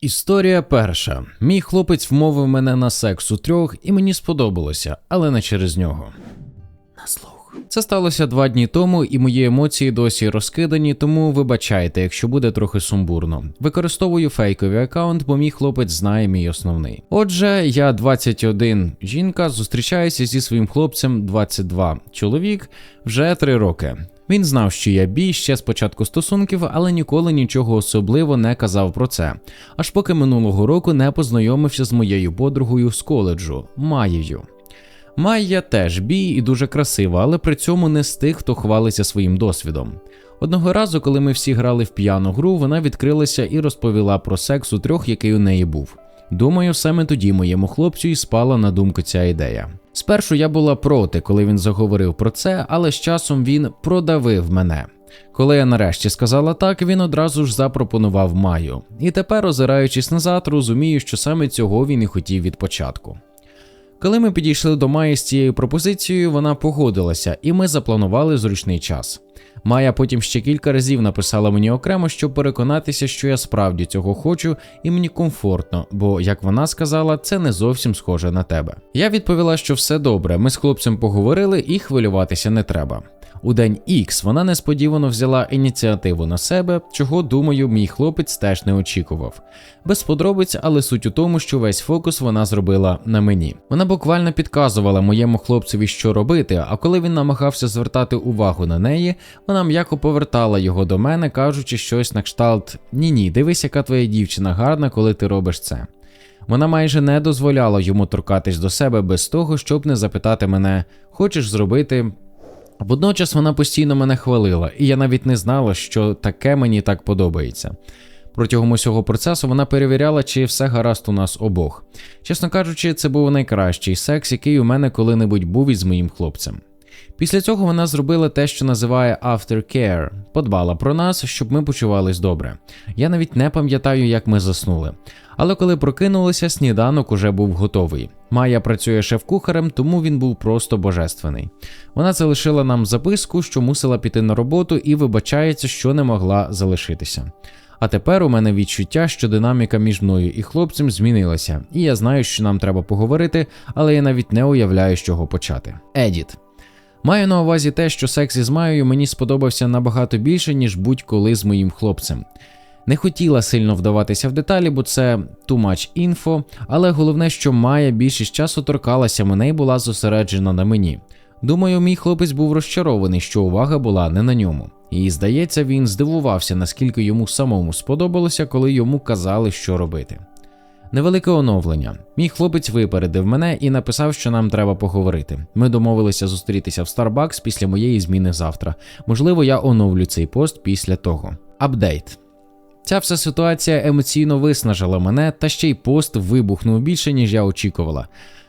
Історія перша. Мій хлопець вмовив мене на секс у трьох, і мені сподобалося, але не через нього. На слух. Це сталося два дні тому, і мої емоції досі розкидані, тому вибачайте, якщо буде трохи сумбурно. Використовую фейковий аккаунт, бо мій хлопець знає мій основний. Отже, я 21 жінка, зустрічаюся зі своїм хлопцем 22 чоловік вже три роки. Він знав, що я бій ще з початку стосунків, але ніколи нічого особливо не казав про це. Аж поки минулого року не познайомився з моєю подругою з коледжу Маєю. Майя теж бій і дуже красива, але при цьому не з тих, хто хвалиться своїм досвідом. Одного разу, коли ми всі грали в п'яну гру, вона відкрилася і розповіла про секс у трьох, який у неї був. Думаю, саме тоді моєму хлопцю і спала на думку ця ідея. Спершу я була проти, коли він заговорив про це, але з часом він продавив мене. Коли я нарешті сказала так, він одразу ж запропонував маю. І тепер, озираючись назад, розумію, що саме цього він і хотів від початку. Коли ми підійшли до Маї з цією пропозицією, вона погодилася, і ми запланували зручний час. Майя потім ще кілька разів написала мені окремо, щоб переконатися, що я справді цього хочу, і мені комфортно, бо, як вона сказала, це не зовсім схоже на тебе. Я відповіла, що все добре, ми з хлопцем поговорили і хвилюватися не треба. У день X вона несподівано взяла ініціативу на себе, чого, думаю, мій хлопець теж не очікував. Без подробиць, але суть у тому, що весь фокус вона зробила на мені. Вона буквально підказувала моєму хлопцеві, що робити, а коли він намагався звертати увагу на неї, вона м'яко повертала його до мене, кажучи щось на кшталт: Ні, ні, дивись, яка твоя дівчина гарна, коли ти робиш це. Вона майже не дозволяла йому торкатись до себе без того, щоб не запитати мене, хочеш зробити Водночас вона постійно мене хвалила, і я навіть не знала, що таке мені так подобається. Протягом усього процесу вона перевіряла, чи все гаразд у нас обох. Чесно кажучи, це був найкращий секс, який у мене коли-небудь був із моїм хлопцем. Після цього вона зробила те, що називає aftercare, подбала про нас, щоб ми почувались добре. Я навіть не пам'ятаю, як ми заснули. Але коли прокинулися, сніданок уже був готовий. Майя працює шеф-кухарем, тому він був просто божественний. Вона залишила нам записку, що мусила піти на роботу, і вибачається, що не могла залишитися. А тепер у мене відчуття, що динаміка між мною і хлопцем змінилася, і я знаю, що нам треба поговорити, але я навіть не уявляю, з чого почати. Едіт. Маю на увазі те, що секс із Майою мені сподобався набагато більше, ніж будь-коли з моїм хлопцем. Не хотіла сильно вдаватися в деталі, бо це too much info, але головне, що Майя більшість часу торкалася мене і була зосереджена на мені. Думаю, мій хлопець був розчарований, що увага була не на ньому. І здається, він здивувався, наскільки йому самому сподобалося, коли йому казали, що робити. Невелике оновлення. Мій хлопець випередив мене і написав, що нам треба поговорити. Ми домовилися зустрітися в Starbucks після моєї зміни завтра. Можливо, я оновлю цей пост після того. Апдейт. Ця вся ситуація емоційно виснажила мене, та ще й пост вибухнув більше, ніж я очікувала.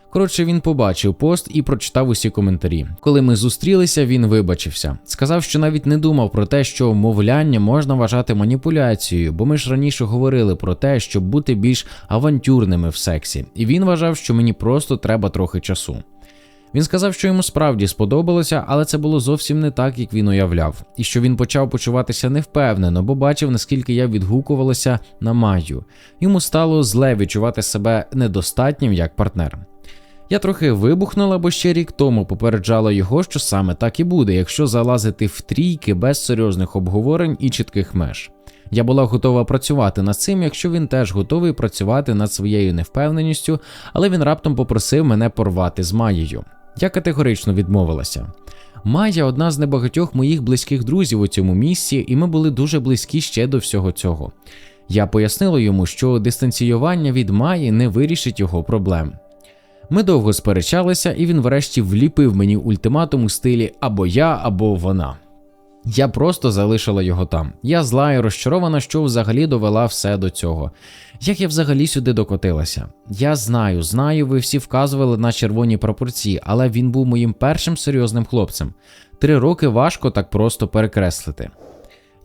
Коротше, він побачив пост і прочитав усі коментарі. Коли ми зустрілися, він вибачився. Сказав, що навіть не думав про те, що мовляння можна вважати маніпуляцією, бо ми ж раніше говорили про те, щоб бути більш авантюрними в сексі, і він вважав, що мені просто треба трохи часу. Він сказав, що йому справді сподобалося, але це було зовсім не так, як він уявляв, і що він почав почуватися невпевнено, бо бачив, наскільки я відгукувалася на Маю. Йому стало зле відчувати себе недостатнім як партнер. Я трохи вибухнула, бо ще рік тому попереджала його, що саме так і буде, якщо залазити в трійки без серйозних обговорень і чітких меж. Я була готова працювати над цим, якщо він теж готовий працювати над своєю невпевненістю, але він раптом попросив мене порвати з Маєю. Я категорично відмовилася. Майя одна з небагатьох моїх близьких друзів у цьому місці, і ми були дуже близькі ще до всього цього. Я пояснила йому, що дистанціювання від Маї не вирішить його проблем. Ми довго сперечалися, і він врешті вліпив мені ультиматум у стилі або я, або вона. Я просто залишила його там. Я зла і розчарована, що взагалі довела все до цього. Як я взагалі сюди докотилася? Я знаю, знаю, ви всі вказували на червоні пропорції, але він був моїм першим серйозним хлопцем. Три роки важко так просто перекреслити.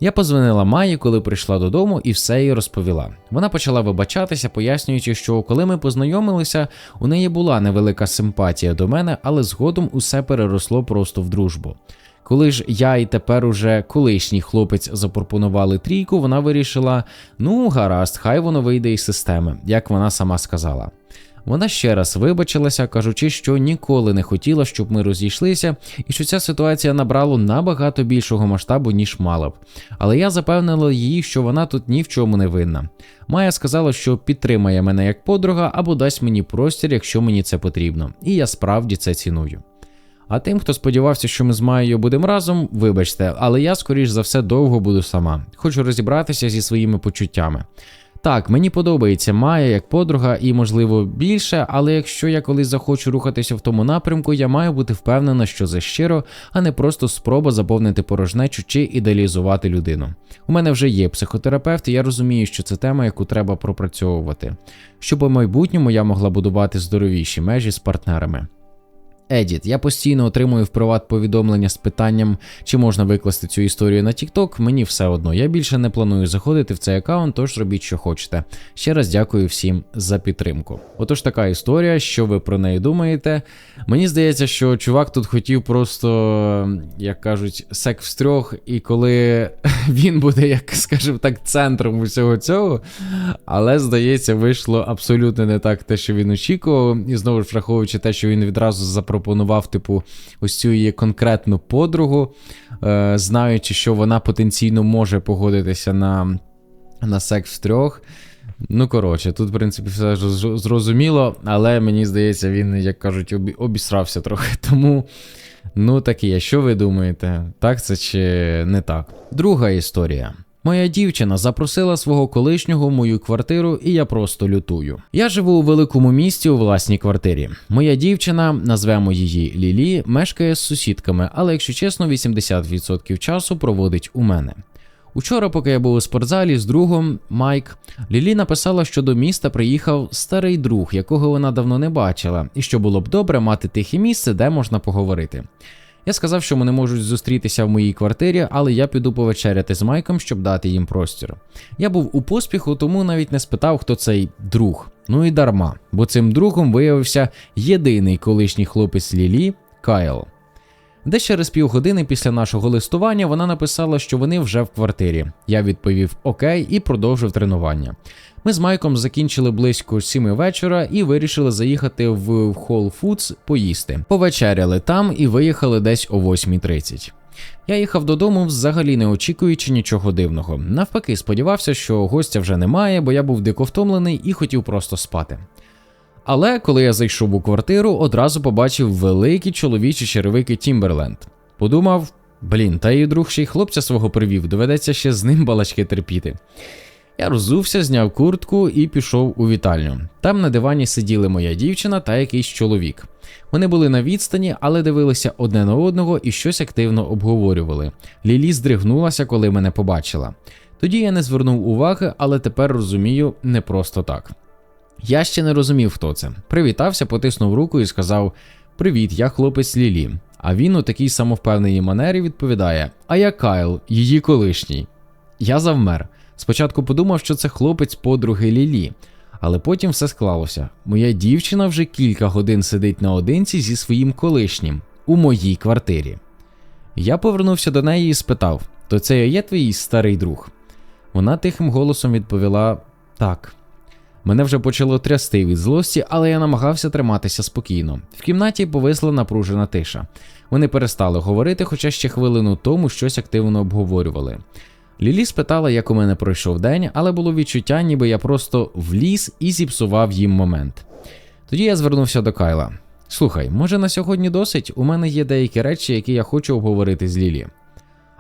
Я позвонила Майі, коли прийшла додому, і все їй розповіла. Вона почала вибачатися, пояснюючи, що коли ми познайомилися, у неї була невелика симпатія до мене, але згодом усе переросло просто в дружбу. Коли ж я і тепер уже колишній хлопець запропонували трійку, вона вирішила: ну, гаразд, хай воно вийде із системи, як вона сама сказала. Вона ще раз вибачилася, кажучи, що ніколи не хотіла, щоб ми розійшлися, і що ця ситуація набрала набагато більшого масштабу, ніж мала б. Але я запевнила її, що вона тут ні в чому не винна. Майя сказала, що підтримає мене як подруга або дасть мені простір, якщо мені це потрібно, і я справді це ціную. А тим, хто сподівався, що ми з Майєю будемо разом, вибачте, але я, скоріш за все, довго буду сама. Хочу розібратися зі своїми почуттями. Так, мені подобається Майя як подруга і, можливо, більше, але якщо я колись захочу рухатися в тому напрямку, я маю бути впевнена, що це щиро, а не просто спроба заповнити порожнечу чи ідеалізувати людину. У мене вже є психотерапевт, і я розумію, що це тема, яку треба пропрацьовувати, щоб у майбутньому я могла будувати здоровіші межі з партнерами. Едіт, я постійно отримую в приват повідомлення з питанням, чи можна викласти цю історію на TikTok, Мені все одно. Я більше не планую заходити в цей аккаунт, тож робіть, що хочете. Ще раз дякую всім за підтримку. Отож, така історія, що ви про неї думаєте? Мені здається, що чувак тут хотів просто, як кажуть, секс в трьох, і коли він буде, як скажімо так, центром усього цього. Але здається, вийшло абсолютно не так те, що він очікував, і знову ж враховуючи те, що він відразу запропонував запропонував, типу, ось цю її конкретну подругу, е, знаючи, що вона потенційно може погодитися на, на секс в трьох. Ну, коротше, тут, в принципі, все зрозуміло, але мені здається, він, як кажуть, обісрався трохи. Тому, ну так і є. Що ви думаєте? Так це чи не так? Друга історія. Моя дівчина запросила свого колишнього в мою квартиру, і я просто лютую. Я живу у великому місті у власній квартирі. Моя дівчина, назвемо її Лілі, мешкає з сусідками, але якщо чесно, 80% часу проводить у мене. Учора, поки я був у спортзалі з другом Майк, Лілі написала, що до міста приїхав старий друг, якого вона давно не бачила, і що було б добре мати тихе місце, де можна поговорити. Я сказав, що вони можуть зустрітися в моїй квартирі, але я піду повечеряти з Майком, щоб дати їм простір. Я був у поспіху, тому навіть не спитав, хто цей друг. Ну і дарма, бо цим другом виявився єдиний колишній хлопець Лілі Кайл. Десь через півгодини після нашого листування вона написала, що вони вже в квартирі. Я відповів Окей і продовжив тренування. Ми з Майком закінчили близько 7 вечора і вирішили заїхати в Whole Foods поїсти. Повечеряли там і виїхали десь о 8.30. Я їхав додому, взагалі не очікуючи нічого дивного. Навпаки, сподівався, що гостя вже немає, бо я був дико втомлений і хотів просто спати. Але коли я зайшов у квартиру, одразу побачив великі чоловічі черевики Тімберленд. Подумав, блін, та і друг ще й хлопця свого привів, доведеться ще з ним балачки терпіти. Я розувся, зняв куртку і пішов у вітальню. Там на дивані сиділи моя дівчина та якийсь чоловік. Вони були на відстані, але дивилися одне на одного і щось активно обговорювали. Лілі здригнулася, коли мене побачила. Тоді я не звернув уваги, але тепер розумію не просто так. Я ще не розумів, хто це. Привітався, потиснув руку і сказав: Привіт, я хлопець Лілі. А він у такій самовпевненій манері відповідає: А я Кайл, її колишній. Я завмер. Спочатку подумав, що це хлопець подруги Лілі, але потім все склалося. Моя дівчина вже кілька годин сидить наодинці зі своїм колишнім у моїй квартирі. Я повернувся до неї і спитав: То це я є твій старий друг? Вона тихим голосом відповіла так. Мене вже почало трясти від злості, але я намагався триматися спокійно. В кімнаті повисла напружена тиша. Вони перестали говорити, хоча ще хвилину тому щось активно обговорювали. Лілі спитала, як у мене пройшов день, але було відчуття, ніби я просто вліз і зіпсував їм момент. Тоді я звернувся до Кайла. Слухай, може на сьогодні досить? У мене є деякі речі, які я хочу обговорити з Лілі.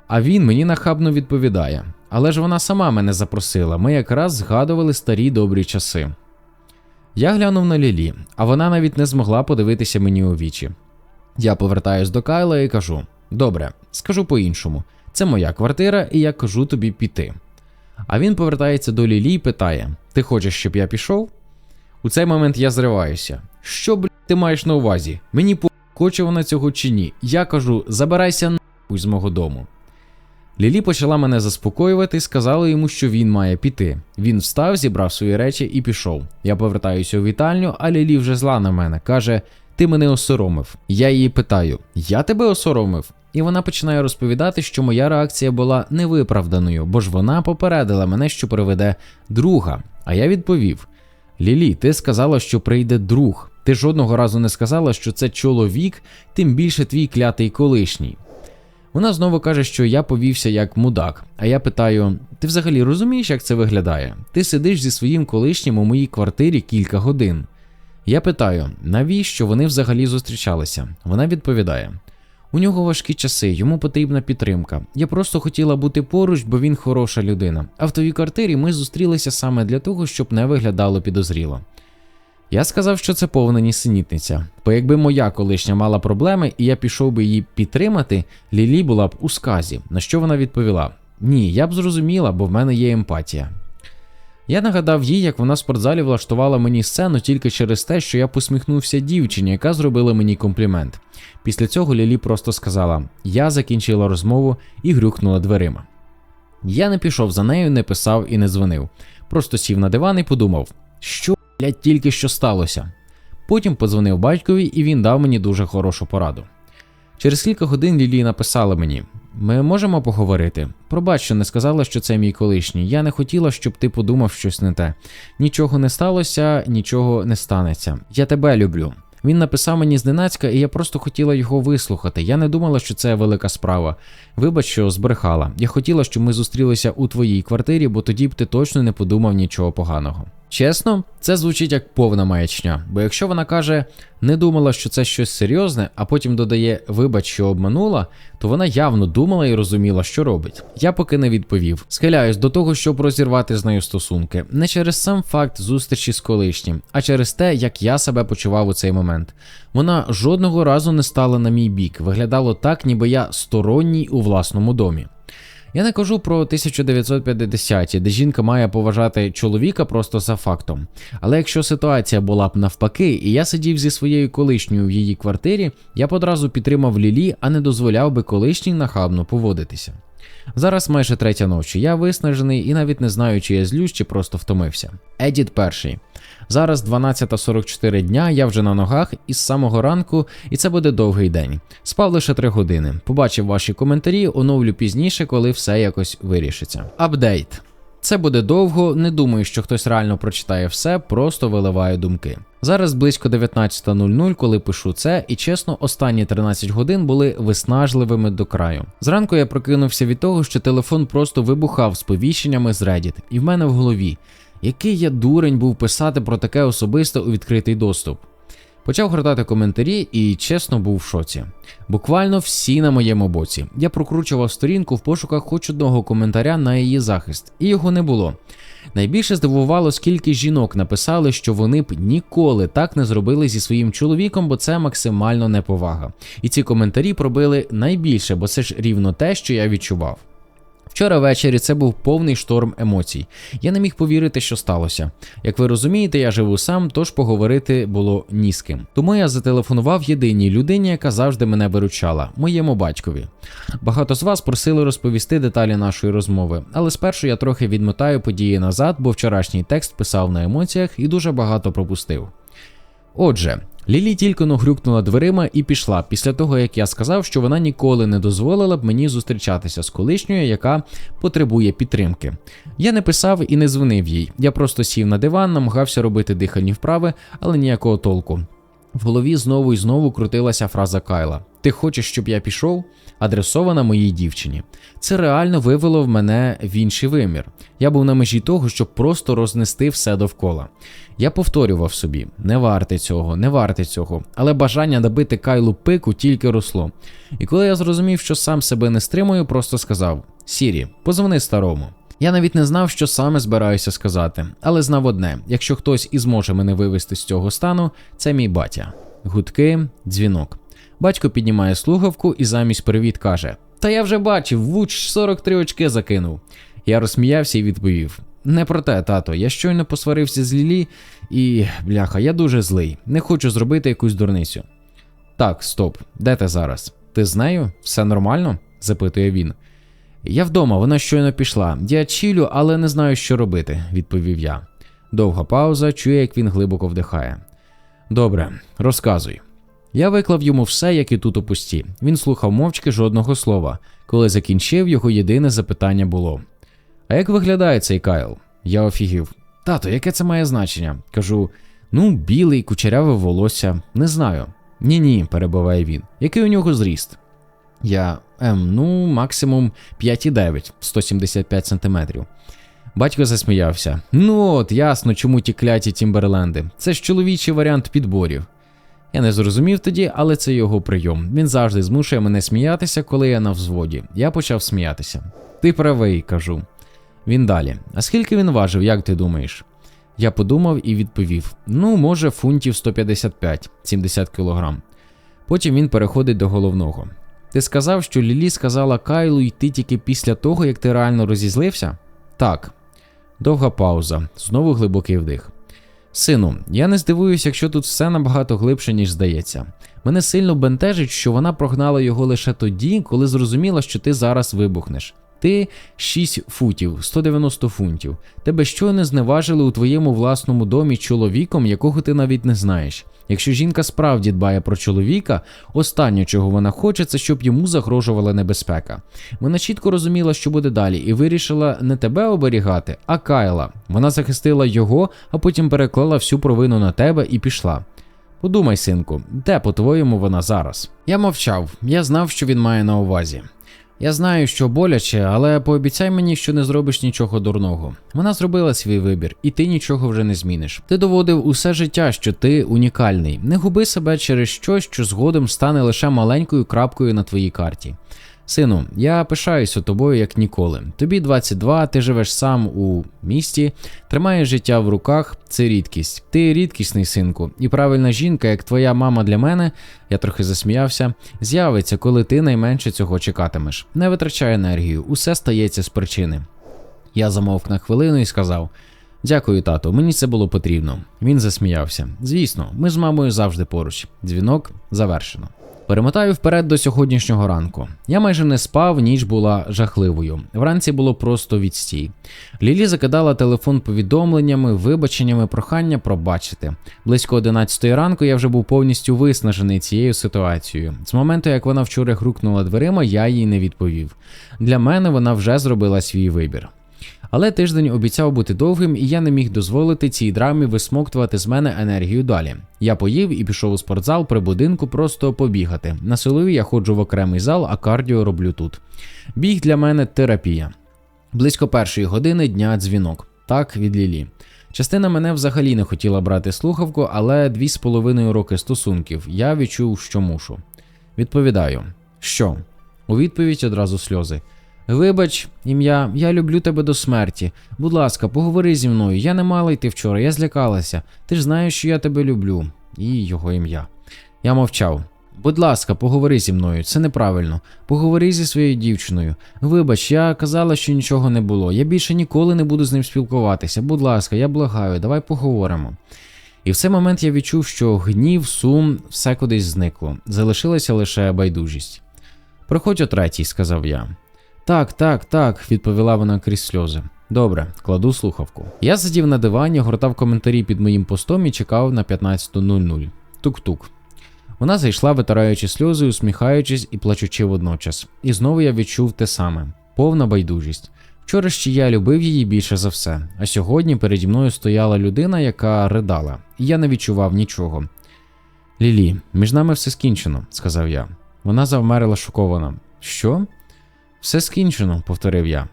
А він мені нахабно відповідає. Але ж вона сама мене запросила, ми якраз згадували старі добрі часи. Я глянув на Лілі, а вона навіть не змогла подивитися мені у вічі. Я повертаюсь до Кайла і кажу: Добре, скажу по-іншому. Це моя квартира, і я кажу тобі піти. А він повертається до Лілі і питає: Ти хочеш, щоб я пішов? У цей момент я зриваюся. Що, блядь, ти маєш на увазі? Мені по хоче вона цього чи ні. Я кажу: забирайся нахуй з мого дому. Лілі почала мене заспокоювати і сказала йому, що він має піти. Він встав, зібрав свої речі і пішов. Я повертаюся у вітальню, а Лілі вже зла на мене. Каже: Ти мене осоромив. Я її питаю: Я тебе осоромив? І вона починає розповідати, що моя реакція була невиправданою, бо ж вона попередила мене, що приведе друга. А я відповів: Лілі, ти сказала, що прийде друг. Ти жодного разу не сказала, що це чоловік, тим більше твій клятий колишній. Вона знову каже, що я повівся як мудак. А я питаю: ти взагалі розумієш, як це виглядає? Ти сидиш зі своїм колишнім у моїй квартирі кілька годин. Я питаю, навіщо вони взагалі зустрічалися? Вона відповідає: у нього важкі часи, йому потрібна підтримка. Я просто хотіла бути поруч, бо він хороша людина. А в твоїй квартирі ми зустрілися саме для того, щоб не виглядало підозріло. Я сказав, що це повна нісенітниця, бо якби моя колишня мала проблеми і я пішов би її підтримати, Лілі була б у сказі. На що вона відповіла: Ні, я б зрозуміла, бо в мене є емпатія. Я нагадав їй, як вона в спортзалі влаштувала мені сцену тільки через те, що я посміхнувся дівчині, яка зробила мені комплімент. Після цього Лілі просто сказала: Я закінчила розмову і грюкнула дверима. Я не пішов за нею, не писав і не дзвонив. Просто сів на диван і подумав, що блядь, тільки що сталося. Потім подзвонив батькові, і він дав мені дуже хорошу пораду. Через кілька годин Лілі написала мені: Ми можемо поговорити. Пробач, що не сказала, що це мій колишній. Я не хотіла, щоб ти подумав щось не те. Нічого не сталося, нічого не станеться. Я тебе люблю. Він написав мені зненацька, і я просто хотіла його вислухати. Я не думала, що це велика справа. Вибач, що збрехала. Я хотіла, щоб ми зустрілися у твоїй квартирі, бо тоді б ти точно не подумав нічого поганого. Чесно, це звучить як повна маячня, бо якщо вона каже, не думала, що це щось серйозне, а потім додає вибач, що обманула, то вона явно думала і розуміла, що робить. Я поки не відповів. Схиляюсь до того, щоб розірвати з нею стосунки, не через сам факт зустрічі з колишнім, а через те, як я себе почував у цей момент. Вона жодного разу не стала на мій бік, виглядало так, ніби я сторонній у власному домі. Я не кажу про 1950-ті, де жінка має поважати чоловіка просто за фактом. Але якщо ситуація була б навпаки, і я сидів зі своєю колишньою в її квартирі, я б одразу підтримав Лілі, а не дозволяв би колишній нахабно поводитися. Зараз майже третя ночі. Я виснажений і навіть не знаю, чи я злюсь, чи просто втомився. Едіт перший. Зараз 12.44 дня, я вже на ногах із самого ранку, і це буде довгий день. Спав лише 3 години. Побачив ваші коментарі, оновлю пізніше, коли все якось вирішиться. Апдейт. Це буде довго, не думаю, що хтось реально прочитає все, просто виливаю думки. Зараз близько 19.00, коли пишу це, і чесно, останні 13 годин були виснажливими до краю. Зранку я прокинувся від того, що телефон просто вибухав сповіщеннями з Reddit, і в мене в голові. Який я дурень був писати про таке особисте у відкритий доступ. Почав гортати коментарі і чесно був в шоці. Буквально всі на моєму боці. Я прокручував сторінку в пошуках хоч одного коментаря на її захист, і його не було. Найбільше здивувало, скільки жінок написали, що вони б ніколи так не зробили зі своїм чоловіком, бо це максимально неповага. І ці коментарі пробили найбільше, бо це ж рівно те, що я відчував. Вчора ввечері це був повний шторм емоцій. Я не міг повірити, що сталося. Як ви розумієте, я живу сам, тож поговорити було ні з ким. Тому я зателефонував єдиній людині, яка завжди мене виручала, моєму батькові. Багато з вас просили розповісти деталі нашої розмови, але спершу я трохи відмотаю події назад, бо вчорашній текст писав на емоціях і дуже багато пропустив. Отже, Лілі тільки но грюкнула дверима і пішла після того, як я сказав, що вона ніколи не дозволила б мені зустрічатися з колишньою, яка потребує підтримки. Я не писав і не дзвонив їй. Я просто сів на диван, намагався робити дихальні вправи, але ніякого толку. В голові знову і знову крутилася фраза Кайла: Ти хочеш, щоб я пішов? Адресована моїй дівчині. Це реально вивело в мене в інший вимір. Я був на межі того, щоб просто рознести все довкола. Я повторював собі: не варте цього, не варте цього, але бажання добити Кайлу пику тільки росло. І коли я зрозумів, що сам себе не стримую, просто сказав: Сірі, позвони старому. Я навіть не знав, що саме збираюся сказати, але знав одне: якщо хтось і зможе мене вивести з цього стану, це мій батя. Гудки, дзвінок. Батько піднімає слухавку і замість привіт каже: Та я вже бачив, Вуч 43 очки закинув. Я розсміявся і відповів: Не про те, тато, я щойно посварився з Лілі, і, бляха, я дуже злий. Не хочу зробити якусь дурницю. Так, стоп, де ти зараз? Ти з нею? Все нормально? запитує він. Я вдома, вона щойно пішла. Я чілю, але не знаю, що робити, відповів я. Довга пауза, чує, як він глибоко вдихає. Добре, розказуй. Я виклав йому все, як і тут у пусті. Він слухав мовчки жодного слова. Коли закінчив, його єдине запитання було: А як виглядає цей Кайл? Я офігів. Тато, яке це має значення? Кажу: ну, білий, кучеряве волосся, не знаю. Ні, ні, перебиває він. Який у нього зріст? Я ем, ну, максимум 5,9, 175 сантиметрів. Батько засміявся. Ну от, ясно, чому ті кляті Тімберленди. Це ж чоловічий варіант підборів. Я не зрозумів тоді, але це його прийом. Він завжди змушує мене сміятися, коли я на взводі. Я почав сміятися. Ти правий, кажу. Він далі. А скільки він важив, як ти думаєш? Я подумав і відповів: ну, може, фунтів 155, 70 кілограм. Потім він переходить до головного. Ти сказав, що Лілі сказала Кайлу йти тільки після того, як ти реально розізлився? Так. Довга пауза, знову глибокий вдих. Сину, я не здивуюся, якщо тут все набагато глибше, ніж здається. Мене сильно бентежить, що вона прогнала його лише тоді, коли зрозуміла, що ти зараз вибухнеш. Ти 6 футів, 190 фунтів. Тебе щойно зневажили у твоєму власному домі чоловіком, якого ти навіть не знаєш. Якщо жінка справді дбає про чоловіка, останнє, чого вона хоче, це щоб йому загрожувала небезпека. Вона чітко розуміла, що буде далі, і вирішила не тебе оберігати, а Кайла. Вона захистила його, а потім переклала всю провину на тебе і пішла. Подумай, синку, де, по-твоєму, вона зараз? Я мовчав, я знав, що він має на увазі. Я знаю, що боляче, але пообіцяй мені, що не зробиш нічого дурного. Вона зробила свій вибір, і ти нічого вже не зміниш. Ти доводив усе життя, що ти унікальний. Не губи себе через щось, що згодом стане лише маленькою крапкою на твоїй карті. Сину, я пишаюся тобою як ніколи. Тобі 22, ти живеш сам у місті, тримаєш життя в руках, це рідкість. Ти рідкісний синку, і правильна жінка, як твоя мама для мене, я трохи засміявся, з'явиться, коли ти найменше цього чекатимеш. Не витрачай енергію, усе стається з причини. Я замовк на хвилину і сказав: Дякую, тато, мені це було потрібно. Він засміявся. Звісно, ми з мамою завжди поруч. Дзвінок завершено. Перемотаю вперед до сьогоднішнього ранку. Я майже не спав, ніч була жахливою. Вранці було просто відстій. Лілі закидала телефон повідомленнями, вибаченнями, прохання пробачити. Близько 11 ранку я вже був повністю виснажений цією ситуацією. З моменту, як вона вчора грукнула дверима, я їй не відповів. Для мене вона вже зробила свій вибір. Але тиждень обіцяв бути довгим, і я не міг дозволити цій драмі висмоктувати з мене енергію далі. Я поїв і пішов у спортзал при будинку просто побігати. На силові я ходжу в окремий зал, а кардіо роблю тут. Біг для мене терапія. Близько першої години дня дзвінок. Так, від Лілі. Частина мене взагалі не хотіла брати слухавку, але дві з половиною роки стосунків я відчув, що мушу. Відповідаю, що? У відповідь одразу сльози. Вибач, ім'я, я люблю тебе до смерті. Будь ласка, поговори зі мною. Я не мала йти вчора, я злякалася. Ти ж знаєш, що я тебе люблю. І його ім'я. Я мовчав. Будь ласка, поговори зі мною, це неправильно. Поговори зі своєю дівчиною. Вибач, я казала, що нічого не було. Я більше ніколи не буду з ним спілкуватися. Будь ласка, я благаю, давай поговоримо. І в цей момент я відчув, що гнів, сум, все кудись зникло. Залишилася лише байдужість. Приходь о третій, сказав я. Так, так, так, відповіла вона крізь сльози. Добре, кладу слухавку. Я сидів на дивані, гортав коментарі під моїм постом і чекав на 15.00. Тук-тук. Вона зайшла, витираючи сльози, усміхаючись і плачучи водночас. І знову я відчув те саме повна байдужість. Вчора ще я любив її більше за все, а сьогодні переді мною стояла людина, яка ридала, і я не відчував нічого. Лілі, між нами все скінчено, сказав я. Вона завмерила шокована. Що? Все скінчено, повторив я.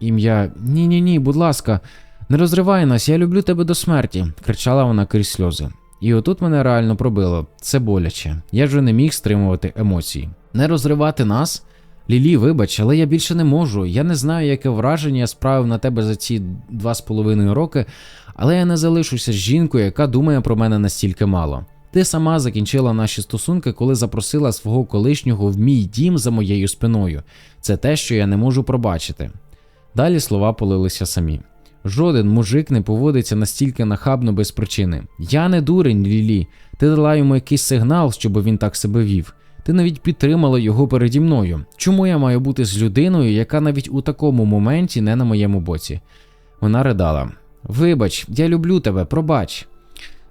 Ім'я ні ні ні, будь ласка, не розривай нас, я люблю тебе до смерті, кричала вона крізь сльози. І отут мене реально пробило. Це боляче. Я вже не міг стримувати емоції. Не розривати нас? Лілі, вибач, але я більше не можу. Я не знаю, яке враження я справив на тебе за ці два з половиною роки, але я не залишуся з жінкою, яка думає про мене настільки мало. Ти сама закінчила наші стосунки, коли запросила свого колишнього в мій дім за моєю спиною. Це те, що я не можу пробачити. Далі слова полилися самі. Жоден мужик не поводиться настільки нахабно без причини. Я не дурень, Лілі. Ти дала йому якийсь сигнал, щоб він так себе вів. Ти навіть підтримала його переді мною. Чому я маю бути з людиною, яка навіть у такому моменті не на моєму боці? Вона ридала: Вибач, я люблю тебе, пробач.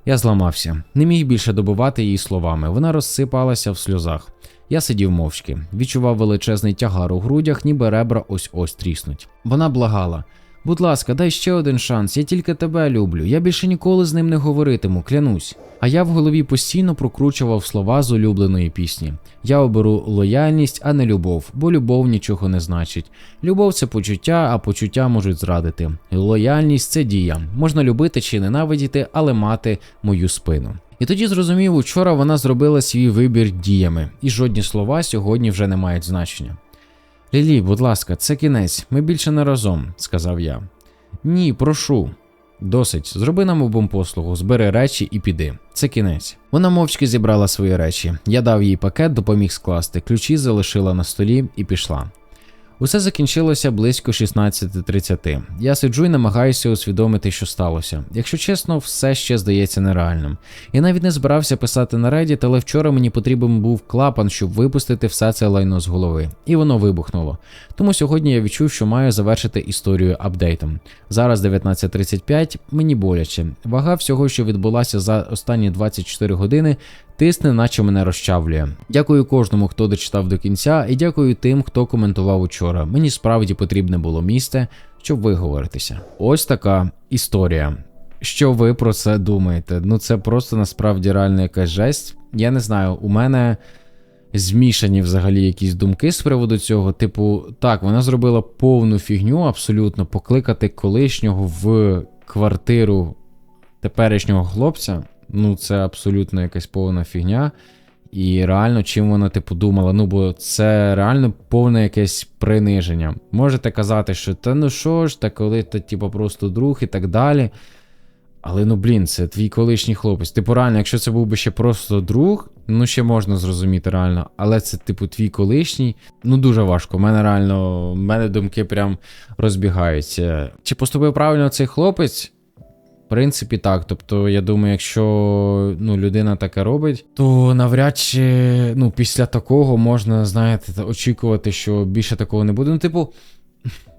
Я зламався, не міг більше добувати її словами. Вона розсипалася в сльозах. Я сидів мовчки, відчував величезний тягар у грудях, ніби ребра ось ось тріснуть. Вона благала. Будь ласка, дай ще один шанс, я тільки тебе люблю. Я більше ніколи з ним не говоритиму, клянусь. А я в голові постійно прокручував слова з улюбленої пісні. Я оберу лояльність, а не любов, бо любов нічого не значить. Любов це почуття, а почуття можуть зрадити. Лояльність це дія. Можна любити чи ненавидіти, але мати мою спину. І тоді зрозумів, учора вона зробила свій вибір діями, і жодні слова сьогодні вже не мають значення. Лілі, будь ласка, це кінець, ми більше не разом, сказав я. Ні, прошу. Досить, зроби нам обом послугу, збери речі і піди. Це кінець. Вона мовчки зібрала свої речі. Я дав їй пакет, допоміг скласти, ключі залишила на столі і пішла. Усе закінчилося близько 16.30. Я сиджу і намагаюся усвідомити, що сталося. Якщо чесно, все ще здається нереальним. Я навіть не збирався писати на Reddit, але вчора мені потрібен був клапан, щоб випустити все це лайно з голови. І воно вибухнуло. Тому сьогодні я відчув, що маю завершити історію апдейтом. Зараз 19.35, мені боляче. Вага всього, що відбулася за останні 24 години, тисне, наче мене розчавлює. Дякую кожному, хто дочитав до кінця, і дякую тим, хто коментував учора. Мені справді потрібне було місце, щоб виговоритися. Ось така історія. Що ви про це думаєте? Ну це просто насправді реально якась жесть. Я не знаю, у мене змішані взагалі якісь думки з приводу цього. Типу, так, вона зробила повну фігню, абсолютно покликати колишнього в квартиру теперішнього хлопця. Ну, це абсолютно якась повна фігня. І реально, чим вона типу думала, ну бо це реально повне якесь приниження. Можете казати, що та ну що ж, та коли ти, типу, просто друг і так далі. Але ну блін, це твій колишній хлопець. Типу, реально, якщо це був би ще просто друг, ну ще можна зрозуміти реально. Але це, типу, твій колишній. Ну дуже важко. У мене реально, в мене думки прям розбігаються. Чи поступив правильно цей хлопець? Принципі, так. Тобто, я думаю, якщо ну, людина таке робить, то навряд чи ну, після такого можна, знаєте, очікувати, що більше такого не буде. Ну, типу,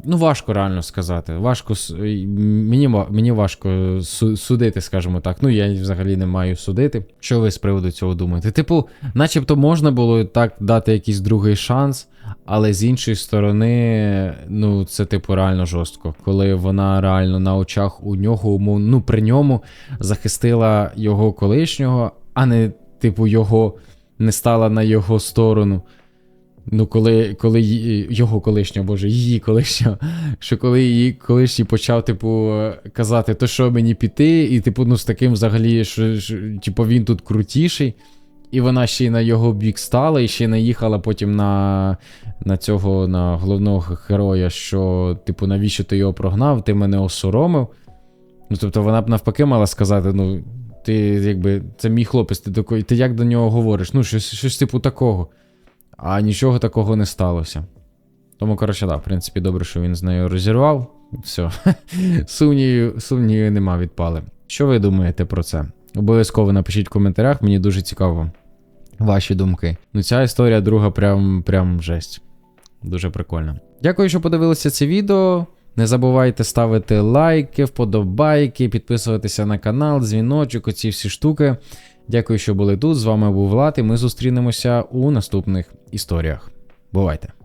ну важко реально сказати. Важко мені, мені важко судити, скажімо так. Ну, я взагалі не маю судити. Що ви з приводу цього думаєте? Типу, начебто можна було так дати якийсь другий шанс. Але з іншої сторони, ну це типу реально жорстко, коли вона реально на очах у нього, ну при ньому захистила його колишнього, а не типу його не стала на його сторону. Ну, коли коли його колишнього, боже, її колишнього, що коли її колишній почав, типу, казати, то що мені піти, і, типу, ну з таким взагалі, що, що типу, він тут крутіший. І вона ще й на його бік стала, і ще й наїхала потім на, на цього на головного героя, що, типу, навіщо ти його прогнав, ти мене осоромив. Ну, тобто вона б навпаки мала сказати: ну, ти якби, це мій хлопець, ти такий, ти як до нього говориш? Ну, щось, щось типу такого. А нічого такого не сталося. Тому, коротше, да, в принципі, добре, що він з нею розірвав. Все. Сумнівів, сумнівів нема відпали. Що ви думаєте про це? Обов'язково напишіть в коментарях, мені дуже цікаво ваші думки. Ну, ця історія друга прям, прям жесть. Дуже прикольно. Дякую, що подивилися це відео. Не забувайте ставити лайки, вподобайки, підписуватися на канал, дзвіночок, оці всі штуки. Дякую, що були тут. З вами був Влад, і ми зустрінемося у наступних історіях. Бувайте!